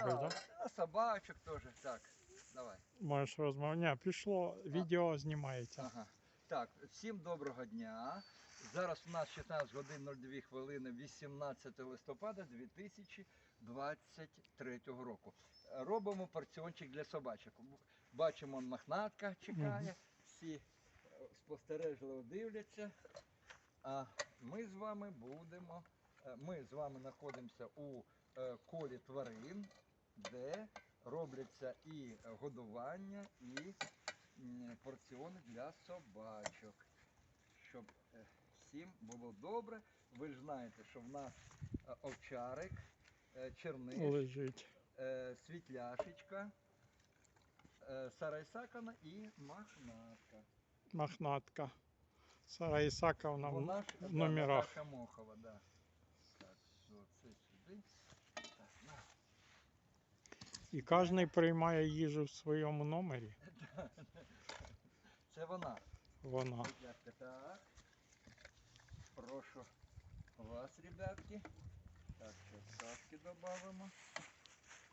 робиш, да, так? а собачок теж. Так, давай. Можеш розмовляти. Пішло, відео знімається. Ага. Так, всім доброго дня. Зараз у нас 16 годин 02 хвилини, 18 листопада 2023 року. Робимо порціончик для собачок. Бачимо, мохнатка чекає, всі спостережливо дивляться. А ми з вами будемо. е, Ми з вами знаходимося у е, колі тварин, де робляться і годування, і порціони для собачок. Щоб е, всім було добре. Ви ж знаєте, що в нас е, овчарик, е, черниш, Лежить. світляшечка, сарайсакана і махнатка. Мохнатка. Сара Ісаковна в в номерах. Наташа Мохова, да. Так, все, це сюди. Так, на. І кожен приймає їжу в своєму номері. Це вона. Вона. Ребятки, так. Прошу вас, ребятки. Так, сейчас сашки добавимо.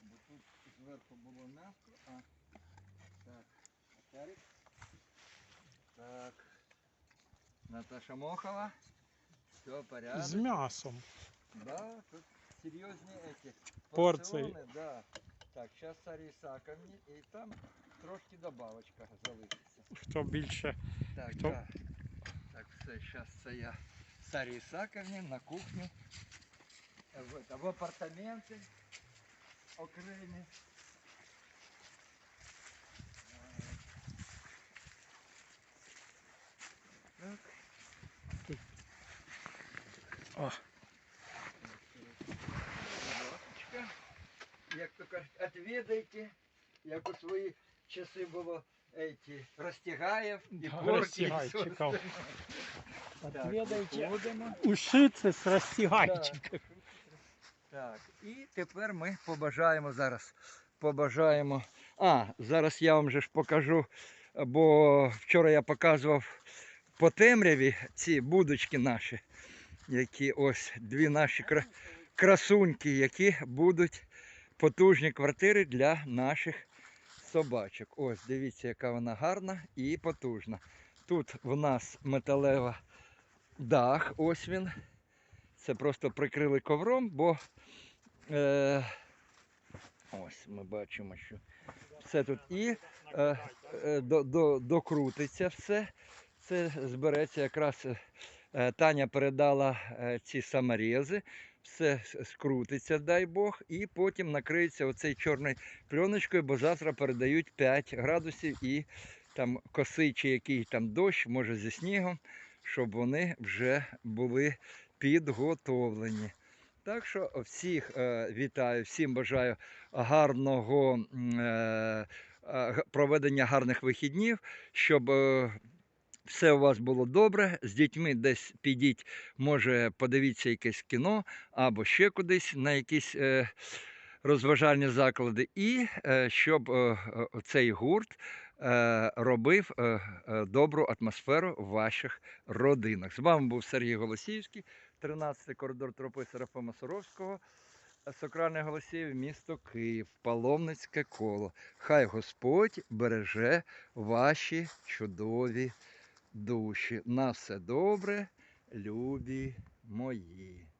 Бо тут зверху було м'ясо. А. Так, Макарик. Так. Наташа Мохова. Все, порядок. З м'ясом. Да, тут серьезные эти Порции. порционы, да. Так, сейчас Сарі Ісаковні і там трошки добавочка залишиться. Хто більше. Так, Хто? да. Так, все, зараз це я Сарі Ісаковні на кухню. Е, В, это, в апартаменти окремі. Так. О, Як то кажуть, отведайте, як у свої часи було эти, Растягаєв і Да, Корки. і все. Так, Отведайте. розтягайчиком. Так, і тепер ми побажаємо зараз. Побажаємо. А, зараз я вам же ж покажу, бо вчора я показував по темряві ці будочки наші, які ось дві наші кра- красуньки, які будуть потужні квартири для наших собачок. Ось, дивіться, яка вона гарна і потужна. Тут в нас металева дах, ось він. Це просто прикрили ковром, бо е, ось ми бачимо, що все тут і е, е, до, до, докрутиться все. Це збереться якраз е, Таня передала е, ці саморези, все скрутиться, дай Бог, і потім накриється оцей чорною пленочкою, бо завтра передають 5 градусів і там косий чи який там дощ, може зі снігом, щоб вони вже були підготовлені. Так що всіх е, вітаю, всім бажаю гарного е, е, проведення гарних вихіднів, щоб е, все у вас було добре. З дітьми десь підіть, може подивіться якесь кіно або ще кудись на якісь е, розважальні заклади. І е, щоб е, е, цей гурт робив добру атмосферу в ваших родинах. З вами був Сергій Голосіївський, 13 коридор тропи Серафима Суровського. Сакральне голосів, місто Київ, паломницьке коло. Хай Господь береже ваші чудові душі. На все добре, любі мої.